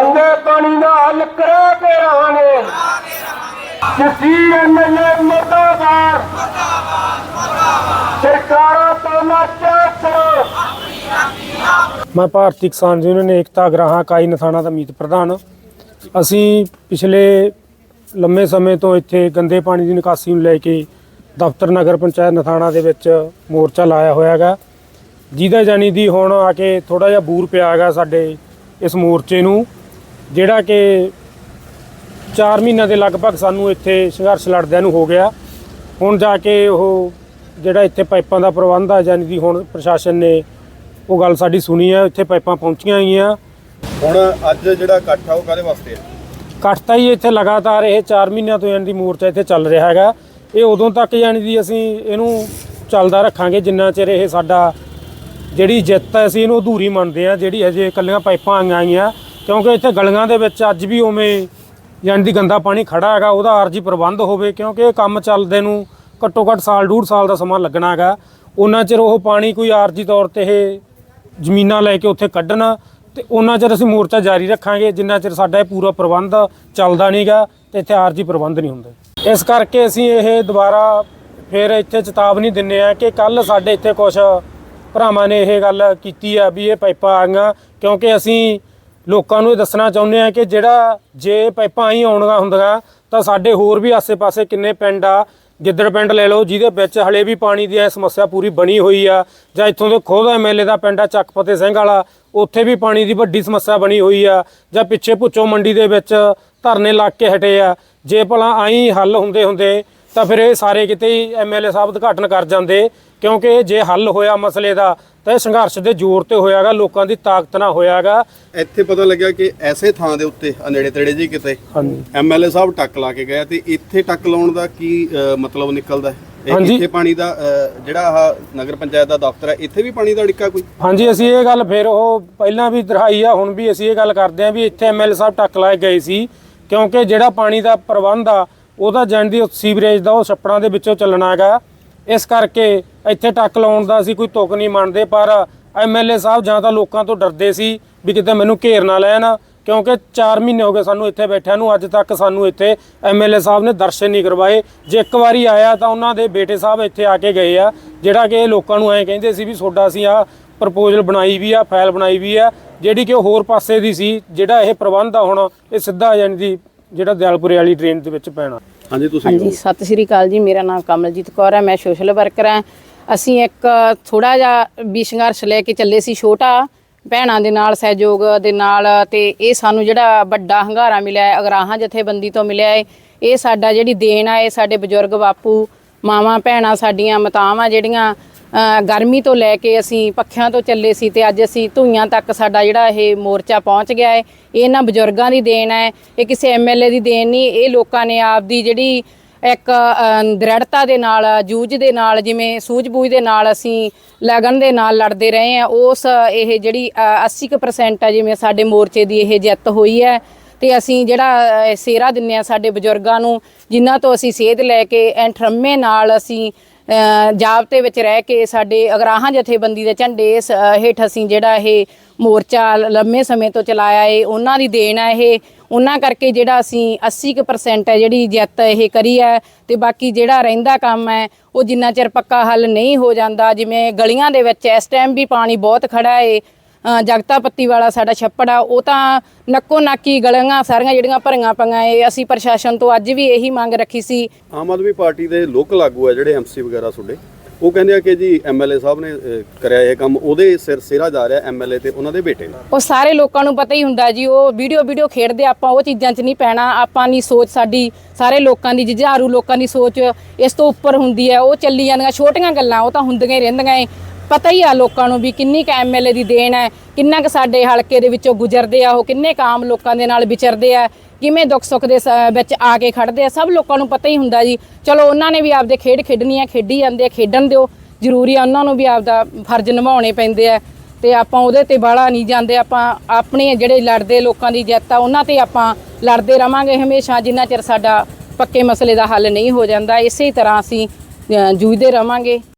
ਗੰਦੇ ਪਾਣੀ ਦਾ ਹੱਲ ਕਰਾ ਕੇ ਰਹਾਂਗੇ ਜੱਸੀ ਐਮਐਲਏ ਮਰਦਾਬਾਦ। ਸਰਕਾਰਾਂ ਤੋਂ ਨਾ ਚਾਚੋ ਮੈਂ ਭਾਰਤੀ ਕਿਸਾਨ ਯੂਨੀਅਨ ਏਕਤਾ ਗ੍ਰਾਹਾਂ ਇਕਾਈ ਨਥਾਣਾ ਦਾ ਮੀਤ ਪ੍ਰਧਾਨ। ਅਸੀਂ ਪਿਛਲੇ ਲੰਮੇ ਸਮੇਂ ਤੋਂ ਇੱਥੇ ਗੰਦੇ ਪਾਣੀ ਦੀ ਨਿਕਾਸੀ ਨੂੰ ਲੈ ਕੇ ਦਫ਼ਤਰ ਨਗਰ ਪੰਚਾਇਤ ਨਥਾਣਾ ਦੇ ਵਿੱਚ ਮੋਰਚਾ ਲਾਇਆ ਹੋਇਆ ਹੈਗਾ। ਜਿਹਦਾ ਜਾਨੀ ਦੀ ਹੁਣ ਆ ਕੇ ਥੋੜਾ ਜਿਹਾ ਬੂਰ ਪਿਆ ਹੈਗਾ ਸਾਡੇ ਇਸ ਮੋਰਚੇ ਨੂੰ। ਜਿਹੜਾ ਕਿ 4 ਮਹੀਨਿਆਂ ਦੇ ਲਗਭਗ ਸਾਨੂੰ ਇੱਥੇ ਸੰਘਰਸ਼ ਲੜਦਿਆਂ ਨੂੰ ਹੋ ਗਿਆ। ਹੁਣ ਜਾ ਕੇ ਉਹ ਜਿਹੜਾ ਇੱਥੇ ਪਾਈਪਾਂ ਦਾ ਪ੍ਰਬੰਧ ਆ ਜਾਨੀ ਦੀ ਹੁਣ ਪ੍ਰਸ਼ਾਸਨ ਨੇ ਉਹ ਗੱਲ ਸਾਡੀ ਸੁਣੀ ਹੈ ਇੱਥੇ ਪਾਈਪਾਂ ਪਹੁੰਚੀਆਂ ਹੋਈਆਂ। ਹੁਣ ਅੱਜ ਜਿਹੜਾ ਇਕੱਠ ਆ ਉਹ ਕਾਹਦੇ ਵਾਸਤੇ ਹੈ ਕੱਟਤਾ ਹੀ ਇੱਥੇ ਲਗਾਤਾਰ ਇਹ 4 ਮਹੀਨਿਆਂ ਤੋਂ ਯਾਨੀ ਦੀ ਮੋਰਚਾ ਇੱਥੇ ਚੱਲ ਰਿਹਾ ਹੈਗਾ। ਇਹ ਉਦੋਂ ਤੱਕ ਯਾਨੀ ਦੀ ਅਸੀਂ ਇਹਨੂੰ ਚੱਲਦਾ ਰੱਖਾਂਗੇ ਜਿੰਨਾ ਚਿਰ ਇਹ ਸਾਡਾ ਜਿਹੜੀ ਜਿੱਤ ਹੈ ਅਸੀਂ ਇਹਨੂੰ ਅਧੂਰੀ ਮੰਨਦੇ ਆ ਜਿਹੜੀ ਹਜੇ ਇਕੱਲੀਆਂ ਪਾਈਪਾਂ ਆਈਆਂ ਆਈਆਂ ਕਿਉਂਕਿ ਇੱਥੇ ਗਲੀਆਂ ਦੇ ਵਿੱਚ ਅੱਜ ਵੀ ਉਵੇਂ ਯਾਨੀ ਦੀ ਗੰਦਾ ਪਾਣੀ ਖੜਾ ਹੈਗਾ, ਉਹਦਾ ਆਰਜੀ ਪ੍ਰਬੰਧ ਹੋਵੇ, ਕਿਉਂਕਿ ਇਹ ਕੰਮ ਚੱਲਦੇ ਨੂੰ ਘੱਟੋ ਘੱਟ ਸਾਲ, ਡੂਢ ਸਾਲ ਦਾ ਸਮਾਂ ਲੱਗਣਾ ਹੈਗਾ। ਉਹਨਾਂ ਚਿਰ ਉਹ ਪਾਣੀ ਕੋਈ ਆਰਜੀ ਤੌਰ ਤੇ ਇਹ ਜ਼ਮੀਨਾਂ ਲੈ ਕੇ ਉੱਥੇ ਕੱਢਣਾ ਤੇ ਉਹਨਾਂ ਚਿਰ ਅਸੀਂ ਮੋਰਚਾ ਜਾਰੀ ਰੱਖਾਂਗੇ, ਜਿੰਨਾ ਚਿਰ ਸਾਡਾ ਇਹ ਪੂਰਾ ਪ੍ਰਬੰਧ ਚੱਲਦਾ ਨਹੀਂਗਾ ਤੇ ਇੱਥੇ ਆਰਜੀ ਪ੍ਰਬੰਧ ਨਹੀਂ ਹੁੰਦੇ। ਇਸ ਕਰਕੇ ਅਸੀਂ ਇਹ ਦੁਬਾਰਾ ਫਿਰ ਇੱਥੇ ਚੇਤਾਵਨੀ ਦਿੰਨੇ ਆ ਕਿ ਕੱਲ ਸਾਡੇ ਇੱਥੇ ਕੁਝ ਭਰਾਵਾਂ ਨੇ ਇਹ ਗੱਲ ਕੀਤੀ ਆ ਵੀ ਇਹ ਪਾਈਪਾਂ ਆਈਆਂ ਕਿਉਂਕਿ ਅਸੀਂ ਲੋਕਾਂ ਨੂੰ ਇਹ ਦੱਸਣਾ ਚਾਹੁੰਦੇ ਆ ਕਿ ਜਿਹੜਾ ਜੇ ਪਾਈਪਾਂ ਆਈ ਆਉਣੀਆਂ ਹੁੰਦੀਆਂ ਤਾਂ ਸਾਡੇ ਹੋਰ ਵੀ ਆਸੇ-ਪਾਸੇ ਕਿੰਨੇ ਪਿੰਡ ਆ, ਗਿੱਦੜ ਪਿੰਡ ਲੈ ਲਓ, ਜਿਹਦੇ ਵਿੱਚ ਹਲੇ ਵੀ ਪਾਣੀ ਦੀ ਐ ਸਮੱਸਿਆ ਪੂਰੀ ਬਣੀ ਹੋਈ ਆ, ਜਾਂ ਇੱਥੋਂ ਦੇ ਖੁਦ ਐਮਐਲਏ ਦਾ ਪਿੰਡ ਆ, ਚੱਕਪਤੇ ਸਿੰਘ ਵਾਲਾ, ਉੱਥੇ ਵੀ ਪਾਣੀ ਦੀ ਵੱਡੀ ਸਮੱਸਿਆ ਬਣੀ ਹੋਈ ਆ, ਜਾਂ ਪਿੱਛੇ ਭੁੱਚੋ ਮੰਡੀ ਦੇ ਵਿੱਚ ਧਰਨੇ ਲੱਗ ਕੇ ਹਟੇ ਆ, ਜੇ ਭਲਾ ਆਈ ਹੱਲ ਹੁੰਦੇ ਹੁੰਦੇ ਤਾਂ ਫਿਰ ਇਹ ਸਾਰੇ ਕਿਤੇ ਹੀ ਐਮਐਲਏ ਸਾਹਿਬ ਉਦਘਾਟਨ ਕਰ ਜਾਂਦੇ ਕਿਉਂਕਿ ਜੇ ਹੱਲ ਹੋਇਆ ਮਸਲੇ ਦਾ ਤਾਂ ਇਹ ਸੰਘਰਸ਼ ਦੇ ਜ਼ੋਰ ਤੇ ਹੋਇਆਗਾ ਲੋਕਾਂ ਦੀ ਤਾਕਤ ਨਾਲ ਹੋਇਆਗਾ। ਇੱਥੇ ਪਤਾ ਲੱਗਿਆ ਕਿ ਐਸੇ ਥਾਂ ਦੇ ਉੱਤੇ ਨੇੜੇ ਤੇੜੇ ਜੀ ਕਿਤੇ ਹਾਂਜੀ। ਐਮਐਲਏ ਸਾਹਿਬ ਟੱਕ ਲਾ ਕੇ ਗਿਆ ਤੇ ਇੱਥੇ ਟੱਕ ਲਾਉਣ ਦਾ ਕੀ ਮਤਲਬ ਨਿਕਲਦਾ? ਹੈ। ਇੱਥੇ ਪਾਣੀ ਦਾ ਜਿਹੜਾ ਆਹ ਨਗਰ ਪੰਚਾਇਤ ਦਾ ਦਫ਼ਤਰ ਹੈ ਇੱਥੇ ਵੀ ਪਾਣੀ ਦਾ ਅੜਿੱਕਾ ਕੋਈ? ਹਾਂਜੀ ਅਸੀਂ ਇਹ ਗੱਲ ਫਿਰ ਉਹ ਪਹਿਲਾਂ ਵੀ ਦਰਹਾਈ ਆ ਹੁਣ ਵੀ ਅਸੀਂ ਇਹ ਗੱਲ ਕਰਦੇ ਆ ਵੀ ਇੱਥੇ ਐਮਐਲ ਸਾਹਿਬ ਟੱਕ ਲਾਏ ਗਏ ਸੀ ਕਿਉਂਕਿ ਜਿਹੜਾ ਪਾਣੀ ਦਾ ਪ੍ਰਬੰਧ ਆ ਉਹਦਾ ਜੰਦੀ ਸੀਵਰੇਜ ਦਾ ਉਹ ਛੱਪੜਾਂ ਦੇ ਵਿੱਚੋਂ ਚੱਲਣਾ ਹੈਗਾ। ਇਸ ਕਰਕੇ ਇੱਥੇ ਟੱਕ ਲਾਉਣ ਦਾ ਅਸੀਂ ਕੋਈ ਤੁਕ ਨਹੀਂ ਮੰਨਦੇ, ਪਰ ਐਮਐਲਏ ਸਾਹਿਬ ਜਾਂ ਤਾਂ ਲੋਕਾਂ ਤੋਂ ਡਰਦੇ ਸੀ ਵੀ ਕਿਤੇ ਮੈਨੂੰ ਘੇਰ ਨਾ ਲੈਣ, ਕਿਉਂਕਿ 4 ਮਹੀਨੇ ਹੋ ਗਏ ਸਾਨੂੰ ਇੱਥੇ ਬੈਠਿਆਂ ਨੂੰ, ਅੱਜ ਤੱਕ ਸਾਨੂੰ ਇੱਥੇ ਐਮਐਲਏ ਸਾਹਿਬ ਨੇ ਦਰਸ਼ਨ ਨਹੀਂ ਕਰਵਾਏ। ਜੇ ਇੱਕ ਵਾਰੀ ਆਇਆ ਤਾਂ ਉਹਨਾਂ ਦੇ ਬੇਟੇ ਸਾਹਿਬ ਇੱਥੇ ਆ ਕੇ ਗਏ ਆ, ਜਿਹੜਾ ਕਿ ਇਹ ਲੋਕਾਂ ਨੂੰ ਐਂ ਕਹਿੰਦੇ ਸੀ ਵੀ ਤੁਹਾਡਾ ਅਸੀਂ ਆ ਪ੍ਰਪੋਜ਼ਲ ਬਣਾਈ ਵੀ ਆ, ਫਾਈਲ ਬਣਾਈ ਵੀ ਆ, ਜਿਹੜੀ ਕਿ ਉਹ ਹੋਰ ਪਾਸੇ ਦੀ ਸੀ, ਜਿਹੜਾ ਇਹ ਪ੍ਰਬੰਧ ਆ ਹੁਣ, ਇਹ ਸਿੱਧਾ ਯਾਨੀ ਦੀ ਜਿਹੜਾ ਦਿਆਲਪੁਰੇ ਵਾਲੀ ਟ੍ਰੇਨ ਦੇ ਵਿੱਚ ਪੈਣਾ। ਹਾਂਜੀ ਤੁਸੀਂ ਹਾਂਜੀ ਸਤਿ ਸ਼੍ਰੀ ਅਕਾਲ ਜੀ ਮੇਰਾ ਨਾਮ ਕਮਲਜੀਤ ਕੌਰ ਹੈ ਮੈਂ ਸੋਸ਼ਲ ਵਰਕਰ ਹਾਂ। ਅਸੀਂ ਇੱਕ ਥੋੜਾ ਜਿਹਾ ਵੀ ਸੰਘਰਸ਼ ਲੈ ਕੇ ਚੱਲੇ ਸੀ ਛੋਟਾ ਭੈਣਾਂ ਦੇ ਨਾਲ ਸਹਿਯੋਗ ਦੇ ਨਾਲ ਤੇ ਇਹ ਸਾਨੂੰ ਜਿਹੜਾ ਵੱਡਾ ਹੰਗਾਰਾ ਮਿਲਿਆ ਹੈ ਅਗਰਾਹਾਂ ਜਥੇਬੰਦੀ ਤੋਂ ਮਿਲਿਆ ਹੈ ਇਹ ਸਾਡਾ ਜਿਹੜੀ ਦੇਣ ਆ ਇਹ ਸਾਡੇ ਬਜ਼ੁਰਗ ਬਾਪੂ ਮਾਵਾਂ ਭੈਣਾਂ ਸਾਡੀਆਂ ਮਾਤਾਵਾਂ ਜਿਹੜੀਆਂ ਗਰਮੀ ਤੋਂ ਲੈ ਕੇ ਅਸੀਂ ਪੱਖਿਆਂ ਤੋਂ ਚੱਲੇ ਸੀ ਤੇ ਅੱਜ ਅਸੀਂ ਧੂਈਆਂ ਤੱਕ ਸਾਡਾ ਜਿਹੜਾ ਇਹ ਮੋਰਚਾ ਪਹੁੰਚ ਗਿਆ ਹੈ। ਇਹ ਇਹਨਾਂ ਬਜ਼ੁਰਗਾਂ ਦੀ ਦੇਣ ਹੈ ਇਹ ਕਿਸੇ ਐਮਐਲਏ ਦੀ ਦੇਣ ਨਹੀਂ ਇਹ ਲੋਕਾਂ ਨੇ ਆਪਦੀ ਜਿਹੜੀ ਇੱਕ ਦ੍ਰਿੜਤਾ ਦੇ ਨਾਲ ਜੂਝ ਦੇ ਨਾਲ ਜਿਵੇਂ ਸੂਝ-ਬੂਝ ਦੇ ਨਾਲ ਅਸੀਂ ਲਗਨ ਦੇ ਨਾਲ ਲੜਦੇ ਰਹੇ ਆ ਉਸ ਇਹ ਜਿਹੜੀ ਅ, 80% ਆ ਜਿਵੇਂ ਸਾਡੇ ਮੋਰਚੇ ਦੀ ਇਹ ਜਿੱਤ ਹੋਈ ਹੈ। ਤੇ ਅਸੀਂ ਜਿਹੜਾ ਅ, ਸੇਰਾ ਦਿੰਨੇ ਆ ਸਾਡੇ ਬਜ਼ੁਰਗਾਂ ਨੂੰ ਜਿਨ੍ਹਾਂ ਤੋਂ ਅਸੀਂ ਸੇਧ ਲੈ ਕੇ ਐਂਠਰਮੇ ਨਾਲ ਅਸੀਂ ਜਾਬਤੇ ਵਿੱਚ ਰਹਿ ਕੇ ਸਾਡੇ ਅਗਰਾਹਾਂ ਜਥੇਬੰਦੀ ਦੇ ਝੰਡੇ ਇਸ, ਹੇਠ ਅਸੀਂ ਜਿਹੜਾ ਇਹ ਮੋਰਚਾ ਲੰਮੇ ਸਮੇਂ ਤੋਂ ਚਲਾਇਆ ਏ ਉਹਨਾਂ ਦੀ ਦੇਣ ਹੈ ਇਹ। ਉਹਨਾਂ ਕਰਕੇ ਜਿਹੜਾ ਅਸੀਂ 80% ਹੈ ਜਿਹੜੀ ਜਿੱਤ ਇਹ ਕਰੀ ਹੈ ਤੇ ਬਾਕੀ ਜਿਹੜਾ ਰਹਿੰਦਾ ਕੰਮ ਹੈ ਉਹ ਜਿੰਨਾ ਚਿਰ ਪੱਕਾ ਹੱਲ ਨਹੀਂ ਹੋ ਜਾਂਦਾ ਜਿਵੇਂ ਗਲੀਆਂ ਦੇ ਵਿੱਚ ਇਸ ਟਾਈਮ ਵੀ ਪਾਣੀ ਬਹੁਤ ਖੜਾ ਏ ਜਗਤਾ ਪੱਤੀ ਵਾਲਾ ਸਾਡਾ ਛੱਪੜ ਆ ਉਹ ਤਾਂ ਨੱਕੋ ਨਾਕੀ ਗਲੀਆਂ ਸਾਰੀਆਂ ਜਿਹੜੀਆਂ ਭਰੀਆਂ ਪਈਆਂ ਏ ਅਸੀਂ ਪ੍ਰਸ਼ਾਸਨ ਤੋਂ ਅੱਜ ਵੀ ਇਹੀ ਮੰਗ ਰੱਖੀ ਸੀ। ਆਮ ਆਦਮੀ ਪਾਰਟੀ ਦੇ ਲੋਕਲ ਆਗੂ ਹੈ ਜਿਹੜੇ ਐਮਸੀ ਵਗੈਰਾ ਤੁਹਾਡੇ ਉਹ ਕਹਿੰਦੇ ਆ ਕਿ ਜੀ ਐਮਐਲਏ ਸਾਹਿਬ ਨੇ ਕਰਿਆ ਇਹ ਕੰਮ ਉਹਦੇ ਸਿਰ ਸਿਰਾ ਜਾ ਰਿਹਾ ਐਮਐਲਏ ਤੇ ਉਹਨਾਂ ਦੇ ਬੇਟੇ ਦਾ ਉਹ ਸਾਰੇ ਲੋਕਾਂ ਨੂੰ ਪਤਾ ਹੀ ਹੁੰਦਾ ਜੀ ਉਹ ਵੀਡੀਓ ਵੀਡੀਓ ਖੇਡਦੇ ਆਪਾਂ ਉਹ ਚੀਜ਼ਾਂ 'ਚ ਨਹੀਂ ਪੈਣਾ ਆਪਾਂ ਦੀ ਸੋਚ ਸਾਡੀ ਸਾਰੇ ਲੋਕਾਂ ਦੀ ਜੁਝਾਰੂ ਲੋਕਾਂ ਦੀ ਸੋਚ ਇਸ ਤੋਂ ਉੱਪਰ ਹੁੰਦੀ ਹੈ ਉਹ ਚੱਲੀ ਜਾਂਦੀਆਂ ਛੋਟੀਆਂ ਗੱਲਾਂ ਉਹ ਤਾਂ ਹੁੰਦੀਆਂ ਹੀ ਰਹਿੰਦੀਆਂ ਏ। ਪਤਾ ਹੀ ਆ ਲੋਕਾਂ ਨੂੰ ਵੀ ਕਿੰਨੀ ਕ ਐਮਐਲਏ ਦੀ ਦੇਣ ਹੈ, ਕਿੰਨਾ ਕ ਸਾਡੇ ਹਲਕੇ ਦੇ ਵਿੱਚੋਂ ਗੁਜ਼ਰਦੇ ਆ, ਉਹ ਕਿੰਨੇ ਕਾਮ ਲੋਕਾਂ ਦੇ ਨਾਲ ਵਿਚਰਦੇ ਆ, ਕਿਵੇਂ ਦੁੱਖ ਸੁੱਖ ਦੇ ਸ- ਵਿੱਚ ਆ ਕੇ ਖੜਦੇ ਆ, ਸਭ ਲੋਕਾਂ ਨੂੰ ਪਤਾ ਹੀ ਹੁੰਦਾ ਜੀ। ਚਲੋ ਉਹਨਾਂ ਨੇ ਵੀ ਆਪਦੇ ਖੇਡ ਖੇਡਣੀ ਆ, ਖੇਡੀ ਜਾਂਦੇ ਆ, ਖੇਡਣ ਦਿਓ, ਜ਼ਰੂਰੀ ਆ ਉਹਨਾਂ ਨੂੰ ਵੀ ਆਪਦਾ ਫਰਜ਼ ਨਿਭਾਉਣੇ ਪੈਂਦੇ ਆ। ਤੇ ਆਪਾਂ ਉਹਦੇ ਤੇ ਬਾਹਲਾ ਨਹੀਂ ਜਾਂਦੇ, ਆਪਾਂ ਆਪਣੇ ਜਿਹੜੇ ਲੜਦੇ ਲੋਕਾਂ ਦੀ ਜਿੱਤ ਆ, ਉਹਨਾਂ ਤੇ ਆਪਾਂ ਲੜਦੇ ਰਵਾਂਗੇ ਹਮੇਸ਼ਾ, ਜਿੰਨਾ ਚਿਰ ਸਾਡਾ ਪੱਕੇ ਮਸਲੇ ਦਾ ਹੱਲ ਨਹੀਂ ਹੋ ਜਾਂਦਾ, ਇਸੇ ਤਰ੍ਹਾਂ ਅਸੀਂ ਜੂਝਦੇ ਰਵਾਂਗੇ।